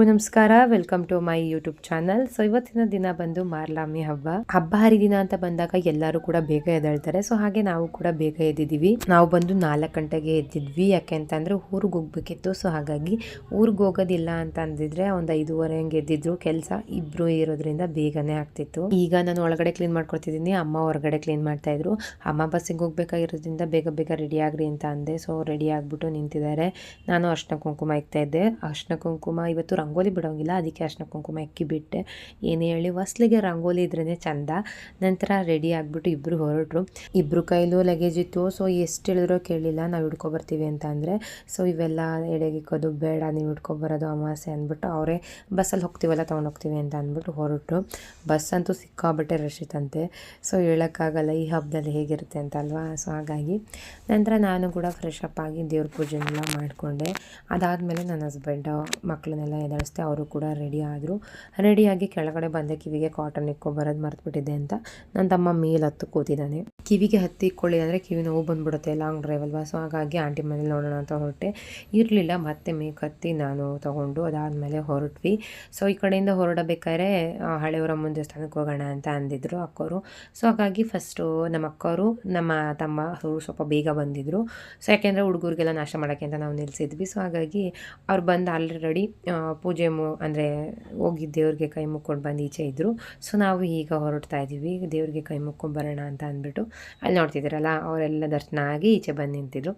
ಎಲ್ರಿಗೂ ನಮಸ್ಕಾರ. Welcome to my YouTube channel so ಇವತ್ತಿನ ದಿನ ಬಂದು ಮಾರ್ಲಾಮಿ ಹಬ್ಬ. ಹಬ್ಬ ಹರಿದಿನ ಅಂತ ಬಂದಾಗ ಎಲ್ಲರೂ ಕೂಡ ಬೇಗ ಎದ್ದೇಳ್ತಾರೆ. ಸೊ ಹಾಗೆ ನಾವು ಕೂಡ ಬೇಗ ಎದ್ದಿದ್ದೀವಿ ನಾವು ಬಂದು ನಾಲ್ಕು ಗಂಟೆಗೆ ಎದ್ದಿದ್ವಿ. ಯಾಕೆ ಅಂತಂದ್ರೆ ಊರಿಗೆ ಹೋಗ್ಬೇಕಿತ್ತು. ಸೊ ಹಾಗಾಗಿ ಊರಿಗೆ ಹೋಗೋದಿಲ್ಲ ಅಂತ ಅಂದಿದ್ರೆ ಒಂದು ಐದೂವರೆ ಹಂಗೆ ಎದ್ದಿದ್ರು. ಕೆಲಸ ಇಬ್ರು ಇರೋದ್ರಿಂದ ಬೇಗನೆ ಆಗ್ತಿತ್ತು. ಈಗ ನಾನು ಒಳಗಡೆ ಕ್ಲೀನ್ ಮಾಡ್ಕೊತಿದ್ದೀನಿ ಅಮ್ಮ ಹೊರಗಡೆ ಕ್ಲೀನ್ ಮಾಡ್ತಾ ಇದ್ರು ಅಮ್ಮ ಬಸ್ಸಿಗೆ ಹೋಗ್ಬೇಕಾಗಿರೋದ್ರಿಂದ ಬೇಗ ಬೇಗ ರೆಡಿ ಆಗ್ರಿ ಅಂತ ಅಂದೆ. ಸೊ ರೆಡಿ ಆಗ್ಬಿಟ್ಟು ನಿಂತಿದ್ದಾರೆ. ನಾನು ಅರ್ಶಿನ ಕುಂಕುಮ ಇಕ್ತಾ ಇದ್ದೆ. ಅರ್ಶನ ಕುಂಕುಮ ಇವತ್ತು ರಂಗೋಲಿ ಬಿಡೋಂಗಿಲ್ಲ, ಅದಕ್ಕೆ ಅರ್ಶಿನ ಕುಂಕುಮ ಎಕ್ಕಿ ಬಿಟ್ಟೆ ಏನೇ ಹೇಳಿ ಹೊಸ್ಲಿಗೆ ರಂಗೋಲಿ ಇದ್ರೇ ಚಂದ. ನಂತರ ರೆಡಿ ಆಗಿಬಿಟ್ಟು ಇಬ್ಬರು ಹೊರಟ್ರು. ಇಬ್ಬರು ಕೈಲೂ ಲಗೇಜ್ ಇತ್ತು. ಸೊ ಎಷ್ಟು ಹೇಳಿದ್ರೋ ಕೇಳಿಲ್ಲ. ನಾವು ಹಿಡ್ಕೊಬರ್ತೀವಿ ಅಂತ ಅಂದರೆ ಸೊ ಇವೆಲ್ಲ ಎಡೆಗಿಕ್ಕೋದು, ಬೇಡ, ನೀವು ಹಿಡ್ಕೊಬರೋದು ಅಮಾವಾಸ್ಯೆ ಅಂದ್ಬಿಟ್ಟು ಅವರೇ ಬಸ್ಸಲ್ಲಿ ಹೋಗ್ತೀವಲ್ಲ ತೊಗೊಂಡು ಹೋಗ್ತೀವಿ ಅಂತ ಅಂದ್ಬಿಟ್ಟು ಹೊರಟರು. ಬಸ್ ಅಂತೂ ಸಿಕ್ಕಾಬಟ್ಟೆ ರಶ್ ಇತ್ತಂತೆ. ಸೊ ಹೇಳೋಕ್ಕಾಗಲ್ಲ, ಈ ಹಬ್ಬದಲ್ಲಿ ಹೇಗಿರುತ್ತೆ ಅಂತ ಅಲ್ವಾ? ಸೊ ಹಾಗಾಗಿ ನಂತರ ನಾನು ಕೂಡ ಫ್ರೆಶ್ ಅಪ್ ಆಗಿ ದೇವ್ರ ಪೂಜೆನೆಲ್ಲ ಮಾಡಿಕೊಂಡೆ. ಅದಾದಮೇಲೆ ನನ್ನ ಹಸ್ಬೆಂಡು ಮಕ್ಕಳನ್ನೆಲ್ಲ ಎದುರಿಸ್ದೆ ಅವರು ಕೂಡ ರೆಡಿ ಆದರು. ರೆಡಿಯಾಗಿ ಕೆಳಗಡೆ ಬಂದೆ, ಕಿವಿಗೆ ಕಾಟನ್ ಇಕ್ಕೊಬರೋದು ಮರ್ತುಬಿಟ್ಟಿದ್ದೆ ಅಂತ. ನನ್ನ ತಮ್ಮ ಮೇಲೆ ಹತ್ತು ಕೂತಿದ್ದಾನೆ ಕಿವಿಗೆ ಹತ್ತಿ ಇಕ್ಕೊಳ್ಳಿ ಅಂದರೆ ಕಿವಿ ನೋವು ಬಂದುಬಿಡುತ್ತೆ ಲಾಂಗ್ ಡ್ರೈವ್ ಅಲ್ವಾ? ಸೊ ಹಾಗಾಗಿ ಆಂಟಿ ಮನೇಲಿ ನೋಡೋಣ ಅಂತ ಹೊರಟೆ. ಇರಲಿಲ್ಲ, ಮತ್ತೆ ಮೇಕ್ ಹತ್ತಿ ನಾನು ತೊಗೊಂಡು ಅದಾದಮೇಲೆ ಹೊರಟ್ವಿ. ಸೊ ಈ ಕಡೆಯಿಂದ ಹೊರಡಬೇಕಾದ್ರೆ ಹಳೆಯವರ ಮುಂದೆ ದೇವಸ್ಥಾನಕ್ಕೆ ಹೋಗೋಣ ಅಂತ ಅಂದಿದ್ರು ಅಕ್ಕೋರು. ಸೊ ಹಾಗಾಗಿ ಫಸ್ಟು ನಮ್ಮ ಅಕ್ಕವರು ನಮ್ಮ ತಮ್ಮ ಸ್ವಲ್ಪ ಬೇಗ ಬಂದಿದ್ದರು ಸೊ ಯಾಕೆಂದರೆ ಹುಡುಗರಿಗೆಲ್ಲ ನಾಶ ಮಾಡೋಕ್ಕೆ ಅಂತ ನಾವು ನಿಲ್ಲಿಸಿದ್ವಿ ಸೊ ಹಾಗಾಗಿ ಅವ್ರು ಬಂದು ಆಲ್ರೆಡಿ ಪೂಜೆ ಮು, ಅಂದರೆ ಹೋಗಿ ದೇವ್ರಿಗೆ ಕೈ ಮುಕ್ಕೊಂಡು ಬಂದು ಈಚೆ ಇದ್ದರು ಸೊ ನಾವು ಈಗ ಹೊರಡ್ತಾ ಇದ್ದೀವಿ ದೇವ್ರಿಗೆ ಕೈ ಮುಕ್ಕೊಂಡು ಬರೋಣ ಅಂತ ಅಂದ್ಬಿಟ್ಟು ಅಲ್ಲಿ ನೋಡ್ತಿದ್ದೀರಲ್ಲ ಅವರೆಲ್ಲ ದರ್ಶನ ಆಗಿ ಈಚೆ ಬಂದು ನಿಂತಿದ್ರು.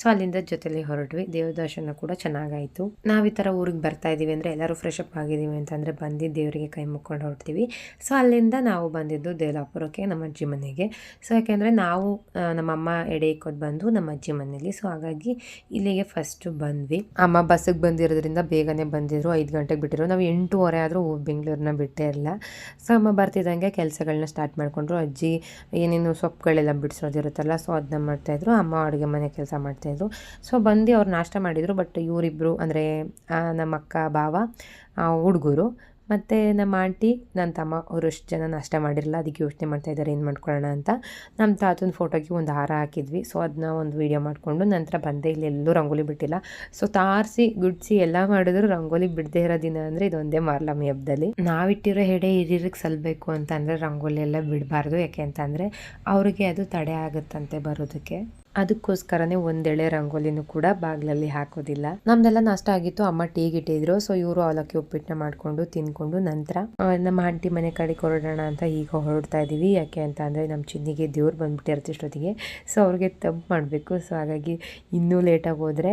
ಸೊ ಅಲ್ಲಿಂದ ಜೊತೆಲಿ ಹೊರಟ್ವಿ. ದೇವ್ರ ದರ್ಶನ ಕೂಡ ಚೆನ್ನಾಗಾಯಿತು. ನಾವು ಈ ಥರ ಊರಿಗೆ ಬರ್ತಾ ಇದ್ದೀವಿ ಅಂದರೆ ಎಲ್ಲರೂ ಫ್ರೆಶ್ ಅಪ್ ಆಗಿದ್ದೀವಿ ಅಂತಂದರೆ ಬಂದು ದೇವರಿಗೆ ಕೈ ಮುಕ್ಕೊಂಡು ಹೊರಡ್ತೀವಿ ಸೊ ಅಲ್ಲಿಂದ ನಾವು ಬಂದಿದ್ದು ದೇವಲಾಪುರಕ್ಕೆ, ನಮ್ಮ ಅಜ್ಜಿ ಮನೆಗೆ. ಸೊ ಯಾಕೆಂದರೆ ನಾವು ನಮ್ಮಮ್ಮ ಎಡೆ ಇಕ್ಕೋದು ಬಂದು ನಮ್ಮ ಅಜ್ಜಿ ಮನೇಲಿ. ಸೊ ಹಾಗಾಗಿ ಇಲ್ಲಿಗೆ ಫಸ್ಟು ಬಂದ್ವಿ. ಅಮ್ಮ ಬಸ್ಸಿಗೆ ಬಂದಿರೋದ್ರಿಂದ ಬೇಗನೆ ಬಂದಿದ್ರು. ಐದು ಗಂಟೆಗೆ ಬಿಟ್ಟಿದ್ರು ನಾವು ಎಂಟೂವರೆ ಆದರೂ ಬೆಂಗಳೂರನ್ನ ಬಿಟ್ಟೇ ಇರಲಿಲ್ಲ ಸೊ ಅಮ್ಮ ಬರ್ತಿದ್ದಂಗೆ ಕೆಲಸಗಳನ್ನ ಸ್ಟಾರ್ಟ್ ಮಾಡಿಕೊಂಡ್ರು. ಅಜ್ಜಿ ಏನೇನು ಸೊಪ್ಪುಗಳೆಲ್ಲ ಬಿಡಿಸೋದಿರುತ್ತಲ್ಲ, ಸೊ ಅದನ್ನ ಮಾಡ್ತಾಯಿದ್ರು ಅಮ್ಮ ಅಡುಗೆ ಮನೆ ಕೆಲಸ ಮಾಡ್ತಾಯಿದ್ರು ಸೊ ಬಂದು ಅವ್ರು ನಾಷ್ಟ ಮಾಡಿದರು, ಬಟ್ ಇವರಿಬ್ಬರು ಅಂದರೆ ನಮ್ಮ ಅಕ್ಕ ಭಾವ ಹುಡುಗರು ಮತ್ತು ನಮ್ಮ ಆಂಟಿ, ನನ್ನ ತಮ್ಮ, ಅವರು ಅಷ್ಟು ಜನ ನಾಷ್ಟ ಮಾಡಿರಲ್ಲ ಅದಕ್ಕೆ ಯೋಚನೆ ಮಾಡ್ತಾ ಇದ್ದಾರೆ, ಏನು ಮಾಡ್ಕೊಳ್ಳೋಣ ಅಂತ. ನಮ್ಮ ತಾತನ ಫೋಟೋಗೆ ಒಂದು ಹಾರ ಹಾಕಿದ್ವಿ. ಸೊ ಅದನ್ನ ಒಂದು ವೀಡಿಯೋ ಮಾಡಿಕೊಂಡು ನಂತರ ಬಂದೆ ಇಲ್ಲಿ ಎಲ್ಲೂ ರಂಗೋಲಿ ಬಿಟ್ಟಿಲ್ಲ. ಸೊ ತಾರಿಸಿ, ಗುಡ್ಸಿ ಎಲ್ಲ ಮಾಡಿದ್ರು. ರಂಗೋಲಿ ಬಿಡದೇ ಇರೋ ದಿನ ಅಂದರೆ ಇದೊಂದೇ ಮಾರ್ಲಮ್ಮಿ ಹಬ್ಬದಲ್ಲಿ ನಾವಿಟ್ಟಿರೋ ಹೆಡೆ ಹಿರಿಯರಿಗೆ ಸಲ್ಲಬೇಕು ಅಂತಂದರೆ ರಂಗೋಲಿ ಎಲ್ಲ ಬಿಡಬಾರ್ದು. ಯಾಕೆ ಅಂತಂದರೆ ಅವ್ರಿಗೆ ಅದು ತಡೆ ಆಗುತ್ತಂತೆ ಬರೋದಕ್ಕೆ. ಅದಕ್ಕೋಸ್ಕರನೇ ಒಂದೆಳೆ ರಂಗೋಲಿನೂ ಕೂಡ ಬಾಗಿಲಲ್ಲಿ ಹಾಕೋದಿಲ್ಲ. ನಮ್ದೆಲ್ಲ ನಾಷ್ಟ ಆಗಿತ್ತು. ಅಮ್ಮ ಟೀಗೆ ಇಟ್ಟಿದ್ರು ಸೊ ಇವರು ಅವಲಕ್ಕಿ ಉಪ್ಪಿಟ್ಟನ್ನ ಮಾಡಿಕೊಂಡು ತಿನ್ಕೊಂಡು ನಂತರ ನಮ್ಮ ಆಂಟಿ ಮನೆ ಕಡೆ ಹೊರಡೋಣ ಅಂತ ಈಗ ಹೊರಡ್ತಾ ಇದ್ದೀವಿ ಯಾಕೆ ಅಂತ ಅಂದರೆ ನಮ್ಮ ಚಿನ್ನಿಗೆ ದೇವ್ರು ಬಂದ್ಬಿಟ್ಟಿರುತ್ತೆ ಇಷ್ಟೊತ್ತಿಗೆ. ಸೊ ಅವ್ರಿಗೆ ತಂಪು ಮಾಡಬೇಕು. ಸೊ ಹಾಗಾಗಿ ಇನ್ನೂ ಲೇಟಾಗಿ ಹೋದರೆ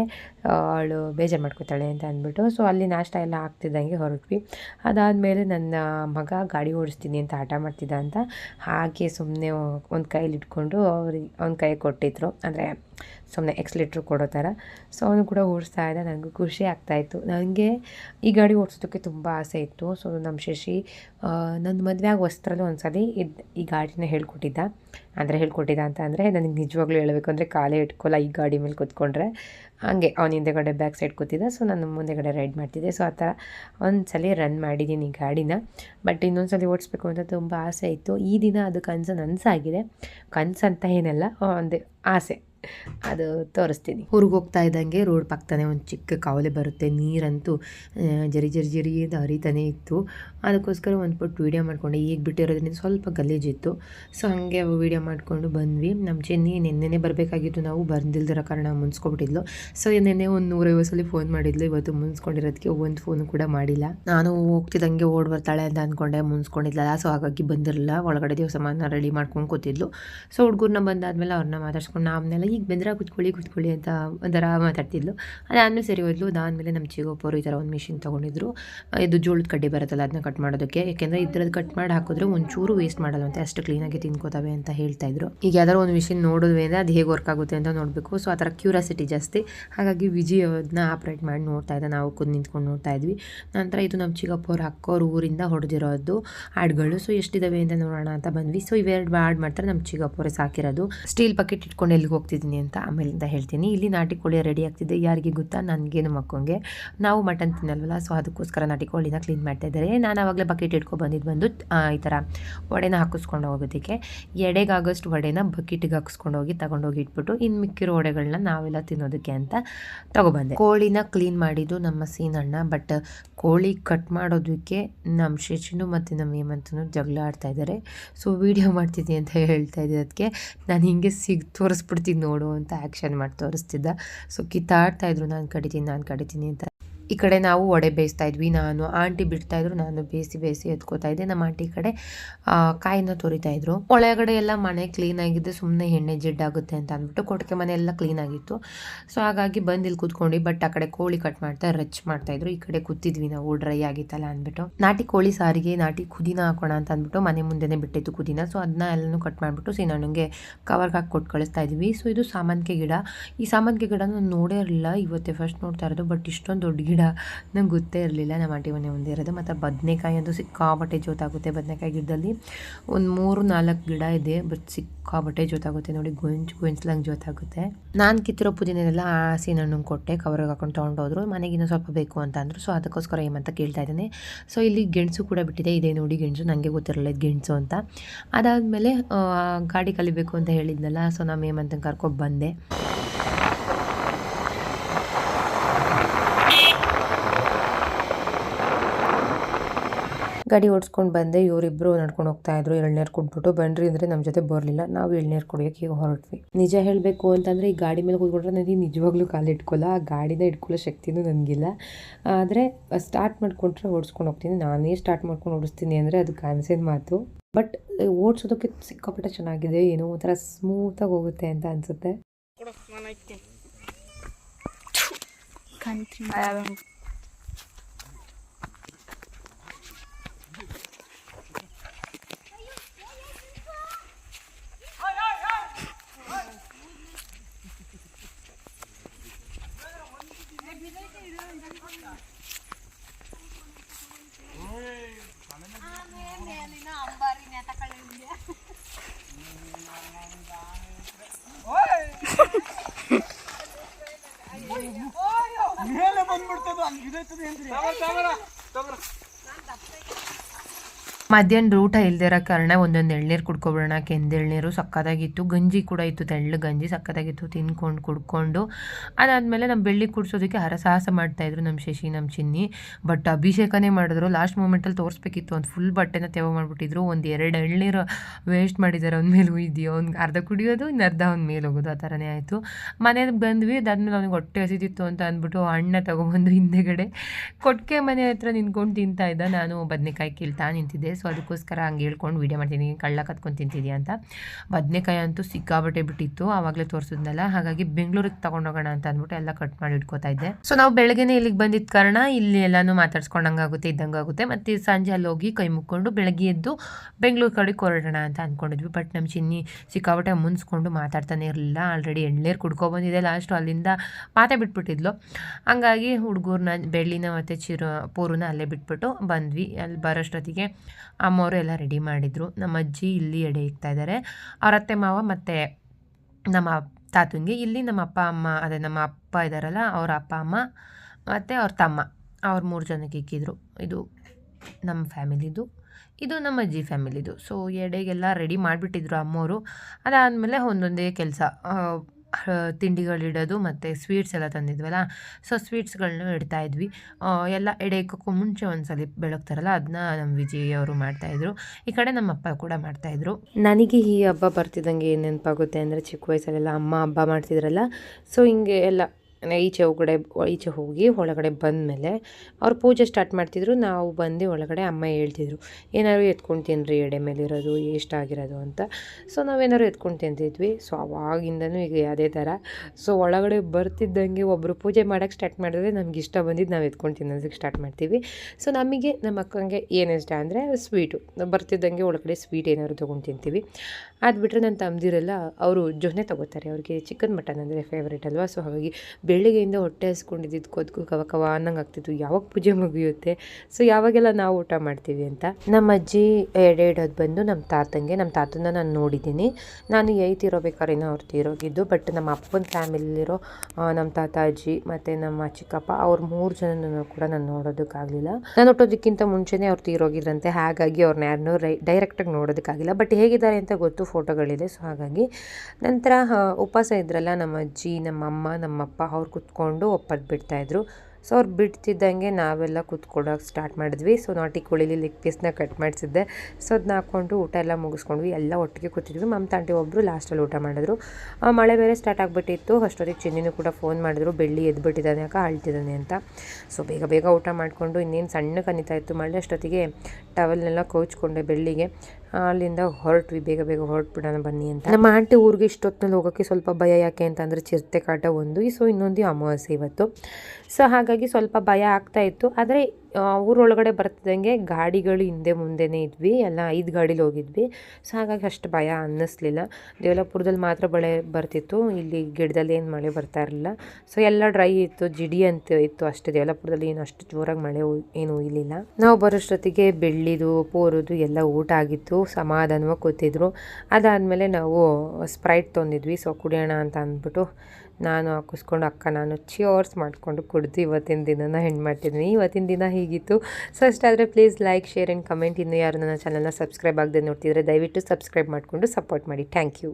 ಅವಳು ಬೇಜಾರು ಮಾಡ್ಕೋತಾಳೆ ಅಂತ ಅಂದ್ಬಿಟ್ಟು ಸೊ ಅಲ್ಲಿ ನಾಷ್ಟ ಎಲ್ಲ ಆಗ್ತಿದ್ದಂಗೆ ಹೊರಟ್ವಿ. ಅದಾದಮೇಲೆ ನನ್ನ ಮಗ ಗಾಡಿ ಓಡಿಸ್ತೀನಿ ಅಂತ ಆಟ ಮಾಡ್ತಿದ್ದ ಅಂತ ಹಾಗೆ ಸುಮ್ಮನೆ ಒಂದು ಕೈಲಿ ಇಟ್ಕೊಂಡು ಅವ್ರಿಗೆ, ಅವ್ನ ಕೈ ಕೊಟ್ಟಿದ್ರು. ಅಂದರೆ ಸುಮ್ಮನೆ ಎಕ್ಸ್ಲೇಟ್ರ್ ಕೊಡೋ ಥರ. ಸೊ ಅವನು ಕೂಡ ಓಡಿಸ್ತಾ ಇದ್ದ. ನನಗೂ ಖುಷಿ ಆಗ್ತಾಯಿತ್ತು ನನಗೆ ಈ ಗಾಡಿ ಓಡಿಸೋದಕ್ಕೆ ತುಂಬ ಆಸೆ ಇತ್ತು. ಸೊ ನಮ್ಮ ಶಶಿ ನನ್ನ ಮದುವೆ ಆಗಿ ವಸ್ತ್ರಲ್ಲೂ ಒಂದು ಸಲ ಇದು, ಈ ಗಾಡಿನ ಹೇಳ್ಕೊಟ್ಟಿದ್ದ. ಅಂದರೆ ಹೇಳ್ಕೊಟ್ಟಿದ್ದ ಅಂತ ಅಂದರೆ, ನನಗೆ ನಿಜವಾಗ್ಲೂ ಹೇಳಬೇಕು ಅಂದರೆ ಕಾಲೇ ಇಟ್ಕೊಲ್ಲ ಈ ಗಾಡಿ ಮೇಲೆ ಕೂತ್ಕೊಂಡ್ರೆ. ಹಾಗೆ ಅವನ ಹಿಂದೆಗಡೆ ಬ್ಯಾಕ್ ಸೈಡ್ ಕೂತಿದ್ದ ಸೊ ನಾನು ಮುಂದೆಗಡೆ ರೈಡ್ ಮಾಡ್ತಿದ್ದೆ. ಸೊ ಆ ಥರ ಒಂದು ಸಲ ರನ್ ಮಾಡಿದ್ದೀನಿ ಗಾಡಿನ. ಬಟ್ ಇನ್ನೊಂದು ಸಲ ಓಡಿಸ್ಬೇಕು ಅಂತ ತುಂಬ ಆಸೆ ಇತ್ತು. ಈ ದಿನ ಅದು ಕನಸು ನನಸಾಗಿದೆ. ಕನಸು ಅಂತ ಏನಲ್ಲ, ಒಂದು ಆಸೆ. ಅದು ತೋರಿಸ್ತೀನಿ. ಊರಿಗೆ ಹೋಗ್ತಾ ಇದ್ದಂಗೆ ರೋಡ್ ಪಕ್ಕನೇ ಒಂದು ಚಿಕ್ಕ ಕಾವಲೆ ಬರುತ್ತೆ. ನೀರಂತೂ ಜರಿ ಜರಿ ಜರಿ ಅಂತ ಹರಿತಾನೆ ಇತ್ತು. ಅದಕ್ಕೋಸ್ಕರ ಒಂದು ಪುಟ್ಟು ವೀಡಿಯೋ ಮಾಡಿಕೊಂಡೆ. ಈಗ ಬಿಟ್ಟಿರೋದ್ರಿಂದ ಸ್ವಲ್ಪ ಗಲೀಜಿತ್ತು ಸೊ ಹಾಗೆ ವೀಡಿಯೋ ಮಾಡಿಕೊಂಡು ಬಂದ್ವಿ. ನಮ್ಮ ಚೆನ್ನಿ ನಿನ್ನೆನೇ ಬರಬೇಕಾಗಿತ್ತು. ನಾವು ಬಂದಿಲ್ದಿರೋ ಕಾರಣ ಮುನ್ಸ್ಕೊಬಿಟ್ಟಿದ್ಲು. ಸೊ ನಿನ್ನೆ ಒಂದು ನೂರೈವತ್ತು ಸಲ ಫೋನ್ ಮಾಡಿದ್ಲು. ಇವತ್ತು ಮುನ್ಸ್ಕೊಂಡಿರೋದಕ್ಕೆ ಒಂದು ಫೋನ್ ಕೂಡ ಮಾಡಿಲ್ಲ. ನಾನು ಹೋಗ್ತಿದ್ದಂಗೆ ಓಡ್ ಬರ್ತಾಳೆ ಅಂತ ಅಂದ್ಕೊಂಡೆ ಮುನ್ಸ್ಕೊಂಡಿದ್ಲಲ್ಲ. ಸೊ ಹಾಗಾಗಿ ಬಂದಿರಲಿಲ್ಲ. ಒಳಗಡೆ ದೇವಸ್ಥಾನ ರೆಡಿ ಮಾಡ್ಕೊಂಡು ಕೂತಿದ್ಲು. ಸೊ ಹುಡುಗರನ್ನ ಬಂದಾದ್ಮೇಲೆ ಅವ್ರನ್ನ ಮಾತಾಡ್ಸ್ಕೊಂಡು ನಮ್ಮನ್ನೆಲ್ಲ ಈಗ ಬೆಂದ್ರ ಕುತ್ಕೊಳ್ಳಿ ಕುತ್ಕೊಳ್ಳಿ ಅಂತ ಒಂಥರ ಮಾತಾಡ್ತಿದ್ಲು. ನಾನು ಸರಿ ಹೋದ್ಲು. ಅದಾದಮೇಲೆ ನಮ್ಮ ಚಿಗೋಪರು ಈ ಥರ ಒಂದು ಮಿಷಿನ್ ತೊಗೊಂಡಿದ್ರು. ಇದು ಜೋಳದ ಕಡ್ಡಿ ಬರುತ್ತಲ್ಲ, ಅದನ್ನ ಕಟ್ ಮಾಡೋದಕ್ಕೆ. ಯಾಕೆಂದರೆ ಇದ್ರದ್ದು ಕಟ್ ಮಾಡಿ ಹಾಕಿದ್ರೆ ಒಂಚೂರು ವೇಸ್ಟ್ ಮಾಡಲ್ವಂತೆ ಅಷ್ಟು ಕ್ಲೀನಾಗಿ ತಿನ್ಕೋತಾವೆ ಅಂತ ಹೇಳ್ತಾ ಇದ್ರು. ಈಗ ಯಾವ್ದಾದ್ರು ಒಂದು ಮಿಷಿನ್ ನೋಡಿದ್ವಿ ಅಂದರೆ ಅದು ಹೇಗೆ ವರ್ಕ್ ಆಗುತ್ತೆ ಅಂತ ನೋಡಬೇಕು. ಸೊ ಆ ಥರ ಕ್ಯೂರಿಯಾಸಿಟಿ ಜಾಸ್ತಿ. ಹಾಗಾಗಿ ವಿಜಿ ಅದನ್ನ ಆಪ್ರೇಟ್ ಮಾಡಿ ನೋಡ್ತಾ ಇದ್ದ. ನಾವು ಕೂತ್ ನಿಂತ್ಕೊಂಡು ನೋಡ್ತಾ ಇದ್ವಿ. ನಂತರ ಇದು ನಮ್ಮ ಚಿಕ್ಕಪ್ಪ ಹಾಕೋರು ಊರಿಂದ ಹೊಡೆದಿರೋದು ಆಡ್ಗಳು. ಸೊ ಎಷ್ಟಿದಾವೆ ಅಂತ ನೋಡೋಣ ಅಂತ ಬಂದ್ವಿ. ಸೊ ಇವೆರಡು ಆಡ್ ಮಾಡ್ತಾರೆ ನಮ್ಮ ಚಿಕ್ಕಪ್ಪ ಅವರೇ ಸಾಕಿರೋದು. ಸ್ಟೀಲ್ ಪಕೆಟ್ ಇಟ್ಕೊಂಡು ಎಲ್ಲಿಗೆ ಹೋಗ್ತಿದ್ರು? ಮಾಡ್ತಿದ್ದೀನಿ ಅಂತ ಆಮೇಲಿಂದ ಹೇಳ್ತೀನಿ. ಇಲ್ಲಿ ನಾಟಿ ಕೋಳಿ ರೆಡಿ ಆಗ್ತಿದೆ. ಯಾರಿಗೆ ಗೊತ್ತಾ? ನನಗೇನು ನಮ್ಮ ಅಕ್ಕಂಗೆ. ನಾವು ಮಟನ್ ತಿನ್ನಲ್ವಲ್ಲ ಸೊ ಅದಕ್ಕೋಸ್ಕರ ನಾಟಿ ಕೋಳಿನ ಕ್ಲೀನ್ ಮಾಡ್ತಾ ಇದ್ದಾರೆ. ನಾನು ಆವಾಗಲೇ ಬಕೆಟ್ ಇಟ್ಕೊ ಬಂದಿದ್ದು ಬಂದು ಈ ಥರ ವಡೆನ ಹಾಕಿಸ್ಕೊಂಡು ಹೋಗೋದಕ್ಕೆ. ಎಡೆಗಾಗೋಷ್ಟು ವಡೆನ ಬಕೆಟಿಗೆ ಹಾಕಿಸ್ಕೊಂಡು ಹೋಗಿ ತಗೊಂಡೋಗಿ ಇಟ್ಬಿಟ್ಟು ಇನ್ನು ಮಿಕ್ಕಿರೋ ವಡೆಗಳನ್ನ ನಾವೆಲ್ಲ ತಿನ್ನೋದಕ್ಕೆ ಅಂತ ತಗೊಬಂದೆ. ಕೋಳಿನ ಕ್ಲೀನ್ ಮಾಡಿದ್ದು ನಮ್ಮ ಸೀನಣ್ಣ ಬಟ್ ಕೋಳಿ ಕಟ್ ಮಾಡೋದಕ್ಕೆ ನಮ್ಮ ಶಶಿನು ಮತ್ತು ನಮ್ಮ ಹೇಮಂತನು ಜಗಳ ಆಡ್ತಾ ಇದ್ದಾರೆ. ಸೊ ವಿಡಿಯೋ ಮಾಡ್ತಿದ್ದೀನಿ ಅಂತ ಹೇಳ್ತಾ ಇದ್ದೆ ಅದಕ್ಕೆ. ನಾನು ಹಿಂಗೆ ಸಿಗ್ ತೋರಿಸ್ಬಿಡ್ತೀನಿ ನೋಡು ಅಂತ ಆ್ಯಕ್ಷನ್ ಮಾಡಿ ತೋರಿಸ್ತಿದ್ದ. ಸೊ ಕಿತ್ತಾಡ್ತಾ ಇದ್ರು ನಾನು ಕಡಿತೀನಿ ನಾನು ಕಡಿತೀನಿ ಅಂತ. ಈ ಕಡೆ ನಾವು ಒಡೆ ಬೇಯಿಸ್ತಾ ಇದ್ವಿ. ನಾನು, ಆಂಟಿ ಬಿಡ್ತಾ ಇದ್ರು. ನಾನು ಬೇಯಿಸಿ ಬೇಯಿಸಿ ಎತ್ಕೋತಾ ಇದ್ದೆ. ನಮ್ಮ ಆಂಟಿ ಕಡೆ ಕಾಯಿನ ತೊರಿತಾ ಇದ್ರು. ಒಳಗಡೆ ಎಲ್ಲ ಮನೆ ಕ್ಲೀನ್ ಆಗಿದ್ದು ಸುಮ್ಮನೆ ಎಣ್ಣೆ ಜಿಡ್ಡಾಗುತ್ತೆ ಅಂತ ಅಂದ್ಬಿಟ್ಟು ಕೊಟ್ಟಿಗೆ ಮನೆ ಎಲ್ಲ ಕ್ಲೀನ್ ಆಗಿತ್ತು. ಸೊ ಹಾಗಾಗಿ ಬಂದು ಇಲ್ಲಿ ಕೂತ್ಕೊಂಡು ಬಟ್ ಆ ಕಡೆ ಕೋಳಿ ಕಟ್ ಮಾಡ್ತಾ, ರಚ್ ಮಾಡ್ತಾ ಇದ್ರು. ಈ ಕಡೆ ಕೂತಿದ್ವಿ ನಾವು ಡ್ರೈ ಆಗಿತ್ತಲ್ಲ ಅಂದ್ಬಿಟ್ಟು. ನಾಟಿ ಕೋಳಿ ಸಾರಿಗೆ, ನಾಟಿ ಕುದಿನ ಹಾಕೋಣ ಅಂತ ಅಂದ್ಬಿಟ್ಟು ಮನೆ ಮುಂದೆನೇ ಬಿಟ್ಟಿತ್ತು ಕುದಿನ ಸೊ ಅದನ್ನ ಎಲ್ಲನೂ ಕಟ್ ಮಾಡಿಬಿಟ್ಟು ಸೀನಣ್ಣಂಗೆ ಕವರ್ಗೆ ಹಾಕಿ ಕೊಟ್ಟು ಕಳಿಸ್ತಾ ಇದ್ವಿ. ಸೊ ಇದು ಸಾಮಂತಿಗೆ ಗಿಡ. ಈ ಸಾಮಂತಿಗೆ ಗಿಡ ನೋಡೇ ಇರಲಿಲ್ಲ. ಇವತ್ತೇ ಫಸ್ಟ್ ನೋಡ್ತಾ ಇರೋದು ಬಟ್ ಇಷ್ಟೊಂದು ದೊಡ್ಡ ಗಿಡ ನಂಗೆ ಗೊತ್ತೇ ಇರಲಿಲ್ಲ. ನಮ್ಮ ಆಂಟಿ ಮನೆ ಮುಂದೆ ಇರೋದು. ಮತ್ತು ಬದನೆಕಾಯಿ ಅಂತೂ ಸಿಕ್ಕಾಬಟ್ಟೆ ಜೋತಾಗುತ್ತೆ. ಬದನೆಕಾಯಿ ಗಿಡದಲ್ಲಿ ಒಂದು ಮೂರು ನಾಲ್ಕು ಗಿಡ ಇದೆ, ಬಟ್ ಸಿಕ್ಕಾಬಟ್ಟೆ ಜೋತಾಗುತ್ತೆ. ನೋಡಿ ಗೊಂಚು ಗೊಂಚ್ಲಂಗೆ ಜೋತಾಗುತ್ತೆ. ನಾನು ಕಿತ್ತಿರೋ ಪುದೀನೆಲ್ಲ ಆಸಿ ಹಣ್ಣು ಕೊಟ್ಟೆ, ಕವರ್ಗೆ ಹಾಕೊಂಡು ತೊಗೊಂಡೋದ್ರು. ಮನೆಗೆ ಇನ್ನೂ ಸ್ವಲ್ಪ ಬೇಕು ಅಂತ ಅಂದರು ಸೊ ಅದಕ್ಕೋಸ್ಕರ ಏಮಂತ ಕೇಳ್ತಾ ಇದ್ದೀನಿ. ಸೊ ಇಲ್ಲಿ ಗೆಣಸು ಕೂಡ ಬಿಟ್ಟಿದೆ. ಇದೆ ನೋಡಿ ಗೆಣಸು. ನನಗೆ ಗೊತ್ತಿರಲಿಲ್ಲ ಇದು ಗೆಣಸು ಅಂತ. ಅದಾದಮೇಲೆ ಗಾಡಿ ಕಲಿಬೇಕು ಅಂತ ಹೇಳಿದ್ನಲ್ಲ. ಸೊ ನಮ್ಮ ಏಮಂತ ಕರ್ಕೊಂಡು ಬಂದೆ. ಗಾಡಿ ಓಡಿಸ್ಕೊಂಡು ಬಂದೆ ಇವರಿಬ್ಬರು ನಡ್ಕೊಂಡು ಹೋಗ್ತಾ ಇದ್ರು. ಎಳ್ನೀರು ಕೊಟ್ಬಿಟ್ಟು ಬನ್ರಿ ಅಂದರೆ ನಮ್ಮ ಜೊತೆ ಬರಲಿಲ್ಲ. ನಾವು ಎಳ್ನೀರು ಕುಡಿಯೋಕೆ ಈಗ ಹೊರಟ್ವಿ. ನಿಜ ಹೇಳಬೇಕು ಅಂತಂದರೆ ಈ ಗಾಡಿ ಮೇಲೆ ಕೂತ್ಕೊಂಡ್ರೆ ನನಗೆ ನಿಜವಾಗ್ಲೂ ಕಾಲು ಇಟ್ಕೊಲ್ಲ. ಆ ಗಾಡಿನ ಇಟ್ಕೊಳ್ಳೋ ಶಕ್ತಿನೂ ನನಗಿಲ್ಲ ಆದರೆ ಸ್ಟಾರ್ಟ್ ಮಾಡಿಕೊಂಡ್ರೆ ಓಡಿಸ್ಕೊಂಡು ಹೋಗ್ತೀನಿ. ನಾನೇ ಸ್ಟಾರ್ಟ್ ಮಾಡ್ಕೊಂಡು ಓಡಿಸ್ತೀನಿ ಅಂದರೆ ಅದು ಕನಸಿನ ಮಾತು. ಬಟ್ ಓಡಿಸೋದಕ್ಕೆ ಸಿಕ್ಕಾಪಟ್ಟೆ ಚೆನ್ನಾಗಿದೆ. ಏನೋ ಒಂಥರ ಸ್ಮೂತಾಗಿ ಹೋಗುತ್ತೆ ಅಂತ ಅನಿಸುತ್ತೆ. ಬಂದ್ಬಿಡ್ತದ ಅಲ್ಲಿ ಮಧ್ಯಾಹ್ನ ಊಟ ಇಲ್ದಿರೋ ಕಾರಣ ಒಂದೊಂದು ಎಳ್ನೀರು ಕುಡ್ಕೊಬಿಡೋಣ ಕೆಂದೆಳ್ನೀರು ಸಕ್ಕತ್ತಾಗಿತ್ತು. ಗಂಜಿ ಕೂಡ ಇತ್ತು, ತೆಳ್ಳು ಗಂಜಿ ಸಕ್ಕತ್ತಾಗಿತ್ತು. ತಿನ್ಕೊಂಡು ಕುಡ್ಕೊಂಡು, ಅದಾದಮೇಲೆ ನಮ್ಮ ಬೆಳ್ಳಿ ಕುಡಿಸೋದಕ್ಕೆ ಹರಸಾಹಸ ಮಾಡ್ತಾಯಿದ್ರು ನಮ್ಮ ಶಶಿ ನಮ್ಮ ಚಿನ್ನಿ. ಬಟ್ ಅಭಿಷೇಕನೇ ಮಾಡಿದ್ರು. ಲಾಸ್ಟ್ ಮೂಮೆಂಟಲ್ಲಿ ತೋರಿಸ್ಬೇಕಿತ್ತು. ಒಂದು ಫುಲ್ ಬಟ್ಟೆನ ತೆವ ಮಾಡಿಬಿಟ್ಟಿದ್ರು. ಒಂದು ಎರಡು ಎಳ್ನೀರು ವೇಸ್ಟ್ ಮಾಡಿದ್ದಾರೆ ಅವ್ನ ಮೇಲೆ ಉಯ್ದು ಅವ್ನಿಗೆ ಅರ್ಧ ಕುಡಿಯೋದು ಇನ್ನು ಅರ್ಧ ಅವ್ನ ಮೇಲೆ ಹೋಗೋದು, ಆ ಥರನೇ ಆಯಿತು. ಮನೆಗೆ ಬಂದ್ವಿ. ಅದಾದಮೇಲೆ ಅವ್ನಿಗೆ ಹೊಟ್ಟೆ ಹಸಿದಿತ್ತು ಅಂತ ಅಂದ್ಬಿಟ್ಟು ಅಣ್ಣ ತೊಗೊಬಂದು ಹಿಂದೆಗಡೆ ಕೊಟ್ಟಿಗೆ ಮನೆ ಹತ್ರ ನಿಂತ್ಕೊಂಡು ತಿಂತಾ ಇದ್ದ. ನಾನು ಬದನೆಕಾಯಿ ಕೀಳ್ತಾ ನಿಂತಿದ್ದೆ. ಸೊ ಅದಕ್ಕೋಸ್ಕರ ಹಂಗೆ ಹೇಳ್ಕೊಂಡು ವೀಡಿಯೋ ಮಾಡ್ತೀನಿ ಕಳ್ಳ ಕತ್ಕೊಂಡು ತಿಂತಿದ್ಯಾ ಅಂತ. ಬದನೆಕಾಯಿ ಅಂತೂ ಸಿಕ್ಕಾಬಟ್ಟೆ ಬಿಟ್ಟಿತ್ತು. ಆವಾಗಲೇ ತೋರಿಸಿದ್ನಲ್ಲ. ಹಾಗಾಗಿ ಬೆಂಗಳೂರಿಗೆ ತೊಗೊಂಡೋಗೋಣ ಅಂತ ಅಂದ್ಬಿಟ್ಟು ಎಲ್ಲ ಕಟ್ ಮಾಡಿ ಇಟ್ಕೋತಾ ಇದ್ದೆ. ಸೊ ನಾವು ಬೆಳಗ್ಗೆನೇ ಇಲ್ಲಿಗೆ ಬಂದಿದ್ದ ಕಾರಣ ಇಲ್ಲಿ ಎಲ್ಲಾನು ಮಾತಾಡ್ಸ್ಕೊಂಡಂಗಾಗುತ್ತೆ, ಇದ್ದಂಗಾಗುತ್ತೆ. ಮತ್ತು ಸಂಜೆ ಅಲ್ಲಿ ಹೋಗಿ ಕೈ ಮುಕ್ಕೊಂಡು ಬೆಳಗ್ಗೆ ಎದ್ದು ಬೆಂಗಳೂರು ಕಡೆಗೆ ಹೊರಡೋಣ ಅಂತ ಅಂದ್ಕೊಂಡಿದ್ವಿ ಬಟ್ ನಮ್ಮ ಚಿನ್ನಿ ಸಿಕ್ಕಾಬಟ್ಟೆ ಮುನ್ಸ್ಕೊಂಡು ಮಾತಾಡ್ತಾನೆ ಇರಲಿಲ್ಲ. ಆಲ್ರೆಡಿ ಎಳ್ನೀರು ಕುಡ್ಕೊಬಂದಿದೆ ಲಾಸ್ಟು ಅಲ್ಲಿಂದ ಮಾತೇ ಬಿಟ್ಬಿಟ್ಟಿದ್ಲು. ಹಂಗಾಗಿ ಹುಡುಗರನ್ನ ಬೆಳ್ಳಿನ ಮತ್ತು ಚಿರು ಪೂರನ್ನ ಅಲ್ಲೇ ಬಿಟ್ಬಿಟ್ಟು ಬಂದ್ವಿ. ಅಲ್ಲಿ ಬರೋಷ್ಟೊತ್ತಿಗೆ ಅಮ್ಮವರು ಎಲ್ಲ ರೆಡಿ ಮಾಡಿದರು. ನಮ್ಮ ಅಜ್ಜಿ ಇಲ್ಲಿ ಎಡೆ ಇಕ್ತಾ ಇದ್ದಾರೆ ಅವ್ರ ಅತ್ತೆ ಮಾವ ಮತ್ತು ನಮ್ಮ ತಾತಂಗೆ. ಇಲ್ಲಿ ನಮ್ಮ ಅಪ್ಪ, ಅಮ್ಮ, ಅದೇ ನಮ್ಮ ಅಪ್ಪ ಇದ್ದಾರಲ್ಲ ಅವ್ರ ಅಪ್ಪ, ಅಮ್ಮ, ಮತ್ತು ಅವ್ರ ತಮ್ಮ. ಅವ್ರ ಮೂರು ಜನಕ್ಕೆ ಇಕ್ಕಿದ್ರು. ಇದು ನಮ್ಮ ಫ್ಯಾಮಿಲಿದು. ಇದು ನಮ್ಮ ಅಜ್ಜಿ ಫ್ಯಾಮಿಲಿದು. ಸೊ ಎಡೆಗೆಲ್ಲ ರೆಡಿ ಮಾಡಿಬಿಟ್ಟಿದ್ರು ಅಮ್ಮವರು ಅದಾದಮೇಲೆ ಒಂದೊಂದೇ ಕೆಲಸ. ತಿಂಡಿಗಳಿಡೋದು ಮತ್ತು ಸ್ವೀಟ್ಸ್ ಎಲ್ಲ ತಂದಿದ್ವಲ್ಲ ಸೊ ಸ್ವೀಟ್ಸ್ಗಳನ್ನೂ ಇಡ್ತಾ ಇದ್ವಿ. ಆ, ಎಲ್ಲ ಎಡೆ ಇಕ್ಕೋಕ್ಕೂ ಮುಂಚೆ ಒಂದ್ಸಲ ಬೆಳಗ್ತಾರಲ್ಲ ಅದನ್ನ ನಮ್ಮ ವಿಜಯ್ ಅವರು ಮಾಡ್ತಾಯಿದ್ರು ಈ ಕಡೆ ನಮ್ಮ ಅಪ್ಪ ಕೂಡ ಮಾಡ್ತಾಯಿದ್ರು ನನಗೆ ಈ ಹಬ್ಬ ಬರ್ತಿದ್ದಂಗೆ ಏನು ನೆನಪಾಗುತ್ತೆ ಅಂದರೆ ಚಿಕ್ಕ ವಯಸ್ಸಲ್ಲೆಲ್ಲ ಅಮ್ಮ ಹಬ್ಬ ಮಾಡ್ತಿದ್ರಲ್ಲ ಸೊ ಹಿಂಗೆ ಎಲ್ಲ ಈಚೆ ಒಳಗಡೆ, ಈಚೆ ಹೋಗಿ ಒಳಗಡೆ ಬಂದಮೇಲೆ ಅವ್ರು ಪೂಜೆ ಸ್ಟಾರ್ಟ್ ಮಾಡ್ತಿದ್ರು, ನಾವು ಬಂದು ಒಳಗಡೆ ಅಮ್ಮ ಹೇಳ್ತಿದ್ರು, ಏನಾದ್ರು ಎತ್ಕೊಂಡು ತಿನ್ನಿರಿ ಎಡೆ ಮೇಲಿರೋದು ಎಷ್ಟಾಗಿರೋದು ಅಂತ? ಸೊ ನಾವೇನಾದ್ರು ಎತ್ಕೊಂಡು ತಿಂತಿದ್ವಿ. ಸೊ ಅವಾಗಿಂದನೂ ಈಗ ಅದೇ ಥರ ಸೊ ಒಳಗಡೆ ಬರ್ತಿದ್ದಂಗೆ ಒಬ್ಬರು ಪೂಜೆ ಮಾಡೋಕ್ಕೆ ಸ್ಟಾರ್ಟ್ ಮಾಡಿದ್ರೆ ನಮ್ಗೆ ಇಷ್ಟ ಬಂದಿದ್ದು ನಾವು ಎತ್ಕೊಂಡು ತಿನ್ನೋದಕ್ಕೆ ಸ್ಟಾರ್ಟ್ ಮಾಡ್ತೀವಿ. ಸೊ ನಮಗೆ, ನಮ್ಮ ಅಕ್ಕಂಗೆ ಏನು ಇಷ್ಟ ಅಂದರೆ ಸ್ವೀಟು ಬರ್ತಿದ್ದಂಗೆ ಒಳಗಡೆ ಸ್ವೀಟ್ ಏನಾದ್ರು ತೊಗೊಂಡು ತಿಂತೀವಿ. ಅದು ಬಿಟ್ಟರೆ ನನ್ನ ತಮ್ಮದಿರೆಲ್ಲ ಅವರು ಜೊನೆ ತೊಗೋತಾರೆ. ಅವ್ರಿಗೆ ಚಿಕನ್ ಮಟನ್ ಅಂದರೆ ಫೇವ್ರೇಟ್ ಅಲ್ವಾ? ಸೊ ಹಾಗಾಗಿ ಬೆಳಿಗ್ಗೆಯಿಂದ ಹೊಟ್ಟೆ ಹಸ್ಕೊಂಡಿದ್ದು, ಕೊದ್ಕು, ಕವ ಕವ ಅನ್ನಂಗೆ ಆಗ್ತಿತ್ತು. ಯಾವಾಗ ಪೂಜೆ ಮುಗಿಯುತ್ತೆ? ಸೊ ಯಾವಾಗೆಲ್ಲ ನಾವು ಊಟ ಮಾಡ್ತೀವಿ ಅಂತ? ನಮ್ಮ ಅಜ್ಜಿ ಎಡೆ ಇಡೋದು ಬಂದು ನಮ್ಮ ತಾತಂಗೆ, ನಮ್ಮ ತಾತನ ನಾನು ನೋಡಿದ್ದೀನಿ. ನಾನು ಏಯ್ತ್ ಇರೋಬೇಕಾದ್ರೆ ಅವ್ರು ತೀರೋಗಿದ್ದು ಬಟ್ ನಮ್ಮ ಅಪ್ಪನ ಫ್ಯಾಮಿಲಿಲಿರೋ ನಮ್ಮ ತಾತ ಅಜ್ಜಿ ಮತ್ತು ನಮ್ಮ ಚಿಕ್ಕಪ್ಪ ಅವ್ರ ಮೂರು ಜನನೂ ಕೂಡ ನಾನು ನೋಡೋದಕ್ಕಾಗಲಿಲ್ಲ. ನಾನು ಹುಟ್ಟೋದಕ್ಕಿಂತ ಮುಂಚೆನೇ ಅವ್ರು ತೀರೋಗಿದ್ರಂತೆ ಹಾಗಾಗಿ ಅವ್ರನ್ನ ಯಾರನ್ನೂ ರೈ, ಡೈರೆಕ್ಟಾಗಿ ನೋಡೋದಕ್ಕಾಗಿಲ್ಲ. ಬಟ್ ಹೇಗಿದ್ದಾರೆ ಅಂತ ಗೊತ್ತು, ಫೋಟೋಗಳಿದೆ. ಸೊ ಹಾಗಾಗಿ ನಂತರ ಉಪವಾಸ ಇದ್ರಲ್ಲ, ನಮ್ಮ ಅಜ್ಜಿ, ನಮ್ಮ ಅಮ್ಮ ನಮ್ಮಪ್ಪ ಅವ್ರು ಕುತ್ಕೊಂಡು ಒಪ್ಪತ್ತು ಬಿಡ್ತಾಯಿದ್ರು ಸೊ ಅವ್ರು ಬಿಡ್ತಿದ್ದಂಗೆ ನಾವೆಲ್ಲ ಕೂತ್ಕೊಳ್ಳೋಕೆ ಸ್ಟಾರ್ಟ್ ಮಾಡಿದ್ವಿ. ಸೊ ನಾಟಿ ಕೋಳಿಲಿ ಲೆಗ್ ಪೀಸ್ನ ಕಟ್ ಮಾಡಿಸಿದ್ದೆ. ಸೊ ಅದನ್ನ ಹಾಕ್ಕೊಂಡು ಊಟ ಎಲ್ಲ ಮುಗಿಸ್ಕೊಂಡ್ವಿ. ಎಲ್ಲ ಒಟ್ಟಿಗೆ ಕೂತಿದ್ವಿ. ಮಮ್ಮ ಆಂಟಿ ಒಬ್ಬರು ಲಾಸ್ಟಲ್ಲಿ ಊಟ ಮಾಡಿದ್ರು. ಮಳೆ ಬೇರೆ ಸ್ಟಾರ್ಟ್ ಆಗಿಬಿಟ್ಟಿತ್ತು. ಅಷ್ಟೊತ್ತಿಗೆ ಚಿನ್ನಿನೂ ಕೂಡ ಫೋನ್ ಮಾಡಿದ್ರು. ಬೆಳ್ಳಿ ಎದ್ಬಿಟ್ಟಿದ್ದಾನೆ ಯಾಕೆ ಅಳ್ತಿದ್ದಾನೆ ಅಂತ. ಸೊ ಬೇಗ ಬೇಗ ಊಟ ಮಾಡಿಕೊಂಡು ಇನ್ನೇನು ಸಣ್ಣ ಕನಿತಾ ಇತ್ತು ಮಳೆ, ಅಷ್ಟೊತ್ತಿಗೆ ಟವಲ್ನೆಲ್ಲ ಕೋಚ್ಕೊಂಡೆ ಬೆಳ್ಳಿಗೆ. ಅಲ್ಲಿಂದ ಹೊರಟ್ವಿ. ಬೇಗ ಬೇಗ ಹೊರಟ್ಬಿಡೋಣ ಬನ್ನಿ ಅಂತ. ನಮ್ಮ ಆಂಟಿ ಊರಿಗೆ ಇಷ್ಟೊತ್ತಿನಲ್ಲಿ ಹೋಗೋಕ್ಕೆ ಸ್ವಲ್ಪ ಭಯ ಯಾಕೆ ಅಂತಂದರೆ ಚಿರತೆ ಕಾಟ ಒಂದು. ಸೊ ಇನ್ನೊಂದು ಅಮಾವಾಸ್ಯೆ ಇವತ್ತು. ಸೊ ಹಾಗಾಗಿ ಸ್ವಲ್ಪ ಭಯ ಆಗ್ತಾ ಇತ್ತು. ಆದರೆ ಊರೊಳಗಡೆ ಬರ್ತಿದ್ದಂಗೆ ಗಾಡಿಗಳು ಹಿಂದೆ ಮುಂದೆನೇ ಇದ್ವಿ. ಎಲ್ಲ ಐದು ಗಾಡೀಲಿ ಹೋಗಿದ್ವಿ. ಸೊ, ಹಾಗಾಗಿ ಅಷ್ಟು ಭಯ ಅನ್ನಿಸ್ಲಿಲ್ಲ. ದೇವಲಾಪುರದಲ್ಲಿ ಮಾತ್ರ ಮಳೆ ಬರ್ತಿತ್ತು. ಇಲ್ಲಿ ಗಿಡದಲ್ಲಿ ಏನು ಮಳೆ ಬರ್ತಾ ಇರಲಿಲ್ಲ. ಸೊ, ಎಲ್ಲ ಡ್ರೈ ಇತ್ತು. ಜಿಡಿ ಅಂತ ಇತ್ತು ಅಷ್ಟು. ದೇವಲಾಪುರದಲ್ಲಿ ಏನು ಅಷ್ಟು ಜೋರಾಗಿ ಮಳೆ ಏನು ಇಲ್ಲಿಲ್ಲ ನಾವು ಬರೋಷ್ಟೊತ್ತಿಗೆ ಬೆಳ್ಳಿದು, ಪೋರುದು ಎಲ್ಲ ಊಟ ಆಗಿತ್ತು. ಸಮಾಧಾನವಾಗಿ ಕೂತಿದ್ರು. ಅದಾದಮೇಲೆ ನಾವು ಸ್ಪ್ರೈಟ್ ತೊಂದಿದ್ವಿ. ಸೊ, ಕುಡಿಯೋಣ ಅಂತ ಅಂದ್ಬಿಟ್ಟು ನಾನು ಹಾಕಿಸ್ಕೊಂಡು ಅಕ್ಕ ನಾನು ಚಿಯರ್ಸ್ ಮಾಡಿಕೊಂಡು ಕುಡಿದು ಇವತ್ತಿನ ದಿನನ ಹೆಣ್ಣು ಮಾಡ್ತಿದ್ದೀನಿ. ಇವತ್ತಿನ ದಿನ ಹೀಗಿತ್ತು. So ಅಷ್ಟಾದರೆ please like share and comment ಇನ್ನು ಯಾರು ನನ್ನ ಚಾನಲ್ನ ಸಬ್ಸ್ಕ್ರೈಬ್ ಆಗದೆ ನೋಡ್ತಿದ್ರೆ ದಯವಿಟ್ಟು ಸಬ್ಸ್ಕ್ರೈಬ್ ಮಾಡಿಕೊಂಡು ಸಪೋರ್ಟ್ ಮಾಡಿ. Thank you